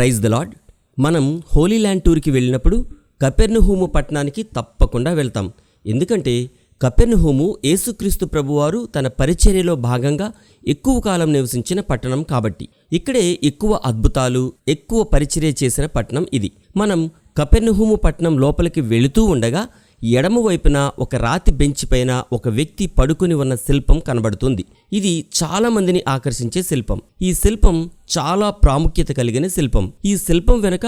Praise the lord మనం Holi land టూర్కి వెళ్ళినప్పుడు కపెర్నుహూము పట్టణానికి తప్పకుండా వెళ్తాం. ఎందుకంటే కపెర్నుహూము యేసుక్రీస్తు ప్రభువారు తన పరిచర్యలో భాగంగా ఎక్కువ కాలం నివసించిన పట్టణం కాబట్టి. ఇక్కడే ఎక్కువ అద్భుతాలు ఎక్కువ పరిచర్య చేసిన పట్టణం ఇది. మనం కపెర్నుహూము పట్టణం లోపలికి వెళుతూ ఉండగా ఎడమవైపున ఒక రాతి బెంచ్ పైన ఒక వ్యక్తి పడుకుని ఉన్న శిల్పం కనబడుతుంది. ఇది చాలా మందిని ఆకర్షించే శిల్పం. ఈ శిల్పం చాలా ప్రాముఖ్యత కలిగిన శిల్పం. ఈ శిల్పం వెనుక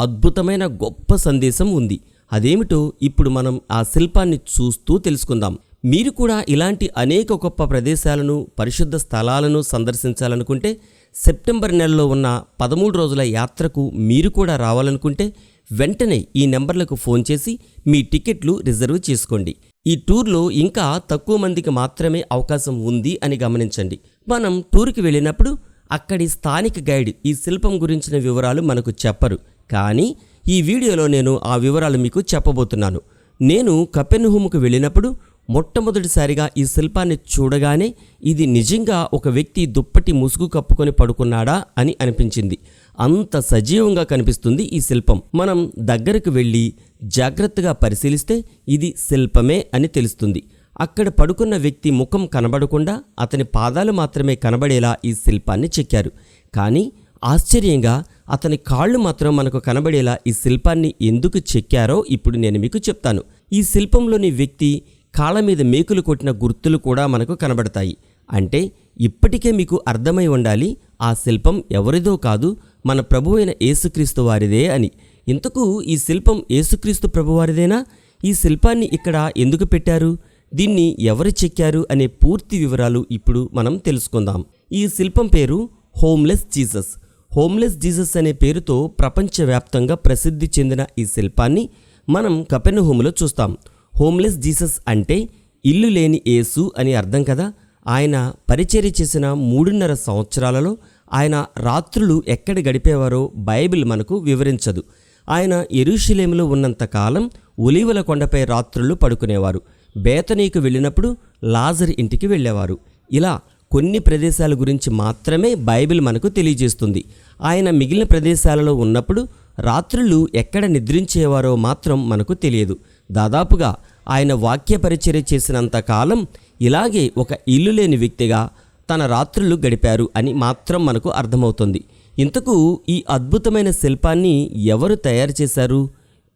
అద్భుతమైన గొప్ప సందేశం ఉంది. అదేమిటో ఇప్పుడు మనం ఆ శిల్పాన్ని చూస్తూ తెలుసుకుందాం. మీరు కూడా ఇలాంటి అనేక గొప్ప ప్రదేశాలను పరిశుద్ధ స్థలాలను సందర్శించాలనుకుంటే సెప్టెంబర్ నెలలో ఉన్న పదమూడు రోజుల యాత్రకు మీరు కూడా రావాలనుకుంటే వెంటనే ఈ నెంబర్లకు ఫోన్ చేసి మీ టికెట్లు రిజర్వ్ చేసుకోండి. ఈ టూర్లో ఇంకా తక్కువ మందికి మాత్రమే అవకాశం ఉంది అని గమనించండి. మనం టూర్కి వెళ్ళినప్పుడు అక్కడి స్థానిక గైడ్ ఈ శిల్పం గురించిన వివరాలు మనకు చెప్పరు. కానీ ఈ వీడియోలో నేను ఆ వివరాలు మీకు చెప్పబోతున్నాను. నేను కపెన్హూముకు వెళ్ళినప్పుడు మొట్టమొదటిసారిగా ఈ శిల్పాన్ని చూడగానే ఇది నిజంగా ఒక వ్యక్తి దుప్పటి ముసుగు కప్పుకొని పడుకున్నాడా అని అనిపించింది. అంత సజీవంగా కనిపిస్తుంది ఈ శిల్పం. మనం దగ్గరకు వెళ్ళి జాగ్రత్తగా పరిశీలిస్తే ఇది శిల్పమే అని తెలుస్తుంది. అక్కడ పడుకున్న వ్యక్తి ముఖం కనబడకుండా అతని పాదాలు మాత్రమే కనబడేలా ఈ శిల్పాన్ని చెక్కారు. కానీ ఆశ్చర్యంగా అతని కాళ్ళు మాత్రం మనకు కనబడేలా ఈ శిల్పాన్ని ఎందుకు చెక్కారో ఇప్పుడు నేను మీకు చెప్తాను. ఈ శిల్పంలోని వ్యక్తి కాళ్ళ మీద మేకులు కొట్టిన గుర్తులు కూడా మనకు కనబడతాయి. అంటే ఇప్పటికే మీకు అర్థమై ఉండాలి ఆ శిల్పం ఎవరిదో కాదు మన ప్రభు అయిన యేసుక్రీస్తు వారిదే అని. ఇంతకు ఈ శిల్పం యేసుక్రీస్తు ప్రభువారిదేనా? ఈ శిల్పాన్ని ఇక్కడ ఎందుకు పెట్టారు? దీన్ని ఎవరు చెక్కారు అనే పూర్తి వివరాలు ఇప్పుడు మనం తెలుసుకుందాం. ఈ శిల్పం పేరు హోమ్లెస్ జీసస్. హోమ్లెస్ జీసస్ అనే పేరుతో ప్రపంచవ్యాప్తంగా ప్రసిద్ధి చెందిన ఈ శిల్పాన్ని మనం కపెర్నహూములో చూస్తాం. హోమ్లెస్ జీసస్ అంటే ఇల్లు లేని యేసు అని అర్థం కదా? ఆయన పరిచర్య చేసిన మూడున్నర సంవత్సరాలలో ఆయన రాత్రులు ఎక్కడ గడిపేవారో బైబిల్ మనకు వివరించదు. ఆయన ఎరుషులేములో ఉన్నంతకాలం ఒలీవల కొండపై రాత్రులు పడుకునేవారు. బేతనీకు వెళ్ళినప్పుడు లాజర్ ఇంటికి వెళ్ళేవారు. ఇలా కొన్ని ప్రదేశాల గురించి మాత్రమే బైబిల్ మనకు తెలియజేస్తుంది. ఆయన మిగిలిన ప్రదేశాలలో ఉన్నప్పుడు రాత్రులు ఎక్కడ నిద్రించేవారో మాత్రం మనకు తెలియదు. దాదాపుగా ఆయన వాక్య పరిచర్య చేసినంతకాలం ఇలాగే ఒక ఇల్లు లేని వ్యక్తిగా తన రాత్రులు గడిపారు అని మాత్రం మనకు అర్థమవుతుంది. ఇంతకు ఈ అద్భుతమైన శిల్పాన్ని ఎవరు తయారు చేశారు?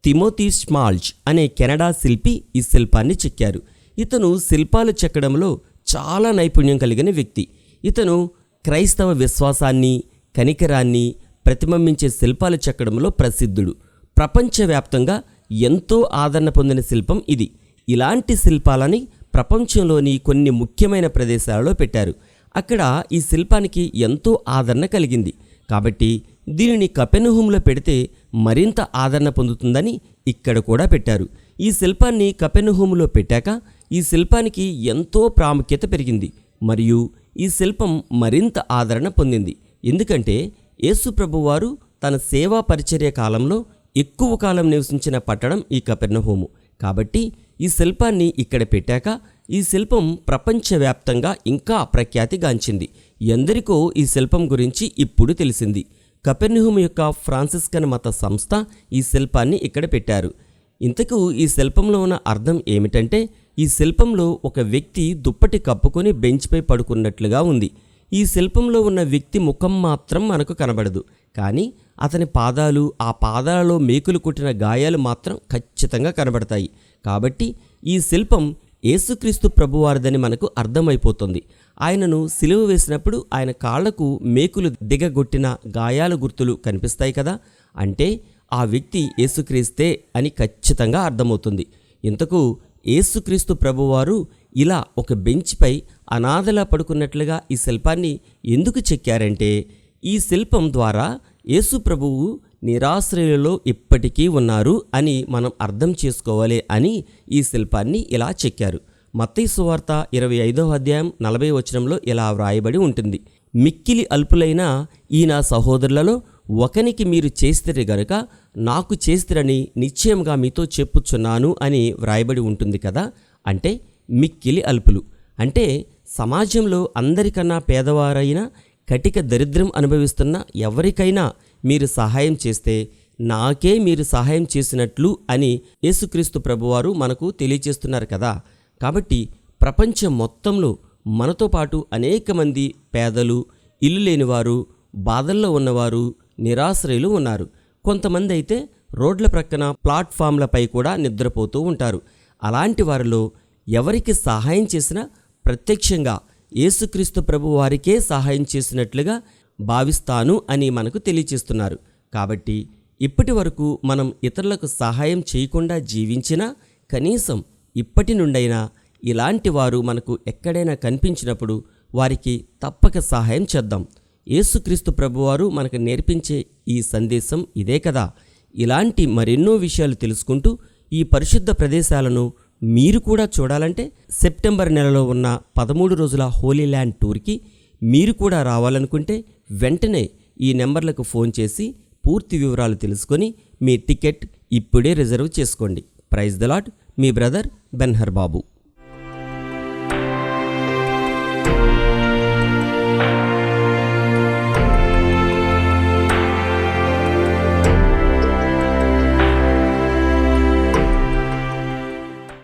తిమోతి స్మాల్జ్ అనే కెనడా శిల్పి ఈ శిల్పాన్ని చెక్కారు. ఇతను శిల్పాలు చెక్కడంలో చాలా నైపుణ్యం కలిగిన వ్యక్తి. ఇతను క్రైస్తవ విశ్వాసాన్ని కనికరాన్ని ప్రతిబింబించే శిల్పాలు చెక్కడంలో ప్రసిద్ధుడు. ప్రపంచవ్యాప్తంగా ఎంతో ఆదరణ పొందిన శిల్పం ఇది. ఇలాంటి శిల్పాలని ప్రపంచంలోని కొన్ని ముఖ్యమైన ప్రదేశాలలో పెట్టారు. అక్కడ ఈ శిల్పానికి ఎంతో ఆదరణ కలిగింది. కాబట్టి దీనిని కపెనుహూంలో పెడితే మరింత ఆదరణ పొందుతుందని ఇక్కడ కూడా పెట్టారు. ఈ శిల్పాన్ని కపెనుహూములో పెట్టాక ఈ శిల్పానికి ఎంతో ప్రాముఖ్యత పెరిగింది. మరియు ఈ శిల్పం మరింత ఆదరణ పొందింది. ఎందుకంటే యేసుప్రభువారు తన సేవా పరిచర్య కాలంలో ఎక్కువ కాలం నివసించిన పట్టణం ఈ కపెర్ణహోము కాబట్టి ఈ శిల్పాన్ని ఇక్కడ పెట్టాక ఈ శిల్పం ప్రపంచవ్యాప్తంగా ఇంకా ప్రఖ్యాతిగాంచింది. ఎందరికో ఈ శిల్పం గురించి ఇప్పుడు తెలిసింది. కపెర్నిహుమ్ యొక్క ఫ్రాన్సిస్కన్ మత సంస్థ ఈ శిల్పాన్ని ఇక్కడ పెట్టారు. ఇంతకు ఈ శిల్పంలో ఉన్న అర్థం ఏమిటంటే ఈ శిల్పంలో ఒక వ్యక్తి దుప్పటి కప్పుకొని బెంచ్పై పడుకున్నట్లుగా ఉంది. ఈ శిల్పంలో ఉన్న వ్యక్తి ముఖం మాత్రం మనకు కనబడదు. కానీ అతని పాదాలు ఆ పాదాలలో మేకులు కుట్టిన గాయాలు మాత్రం ఖచ్చితంగా కనబడతాయి. కాబట్టి ఈ శిల్పం యేసుక్రీస్తు ప్రభువారిదని మనకు అర్థమైపోతుంది. ఆయనను సిలువ వేసినప్పుడు ఆయన కాళ్ళకు మేకులు దిగగొట్టిన గాయాల గుర్తులు కనిపిస్తాయి కదా? అంటే ఆ వ్యక్తి యేసుక్రీస్తే అని ఖచ్చితంగా అర్థమవుతుంది. ఇంతకు యేసుక్రీస్తు ప్రభువారు ఇలా ఒక బెంచ్పై అనాథలా పడుకున్నట్లుగా ఈ శిల్పాన్ని ఎందుకు చెక్కారంటే ఈ శిల్పం ద్వారా యేసు ప్రభువు నిరాశ్రయులలో ఇప్పటికీ ఉన్నారు అని మనం అర్థం చేసుకోవాలి అని ఈ శిల్పాన్ని ఇలా చెక్కారు. మత్తయి సువార్త ఇరవై ఐదవ అధ్యాయం నలభై వచనంలో ఇలా వ్రాయబడి ఉంటుంది. మిక్కిలి అల్పులైన ఈ నా సహోదరులలో ఒకనికి మీరు చేస్తే గనుక నాకు చేస్తారని నిశ్చయంగా మీతో చెప్పుచున్నాను అని వ్రాయబడి ఉంటుంది కదా. అంటే మిక్కిలి అల్పులు. అంటే సమాజంలో అందరికన్నా పేదవారైన కటిక దరిద్రం అనుభవిస్తున్న ఎవరికైనా మీరు సహాయం చేస్తే నాకే మీరు సహాయం చేసినట్లు అని యేసుక్రీస్తు ప్రభువారు మనకు తెలియచేస్తున్నారు కదా. కాబట్టి ప్రపంచం మొత్తంలో మనతో పాటు అనేక మంది పేదలు ఇల్లు లేనివారు బాధల్లో ఉన్నవారు నిరాశ్రయులు ఉన్నారు. కొంతమంది అయితే రోడ్ల ప్రక్కన ప్లాట్ఫామ్లపై కూడా నిద్రపోతూ ఉంటారు. అలాంటి వారిలో ఎవరికి సహాయం చేసినా ప్రత్యక్షంగా యేసుక్రీస్తు ప్రభు వారికే సహాయం చేసినట్లుగా భావిస్తాను అని మనకు తెలియచేస్తున్నారు. కాబట్టి ఇప్పటి వరకు మనం ఇతరులకు సహాయం చేయకుండా జీవించినా కనీసం ఇప్పటి నుండైనా ఇలాంటి వారు మనకు ఎక్కడైనా కనిపించినప్పుడు వారికి తప్పక సహాయం చేద్దాం. యేసుక్రీస్తు ప్రభువారు మనకు నేర్పించే ఈ సందేశం ఇదే కదా. ఇలాంటి మరెన్నో విషయాలు తెలుసుకుంటూ ఈ పరిశుద్ధ ప్రదేశాలను మీరు కూడా చూడాలంటే సెప్టెంబర్ నెలలో ఉన్న పదమూడు రోజుల హోలీ ల్యాండ్ టూర్కి మీరు కూడా రావాలనుకుంటే వెంటనే ఈ నెంబర్లకు ఫోన్ చేసి పూర్తి వివరాలు తెలుసుకొని మీ టికెట్ ఇప్పుడే రిజర్వ్ చేసుకోండి. ప్రైజ్ ద లాట్ మీ బ్రదర్ బెన్హర్ బాబు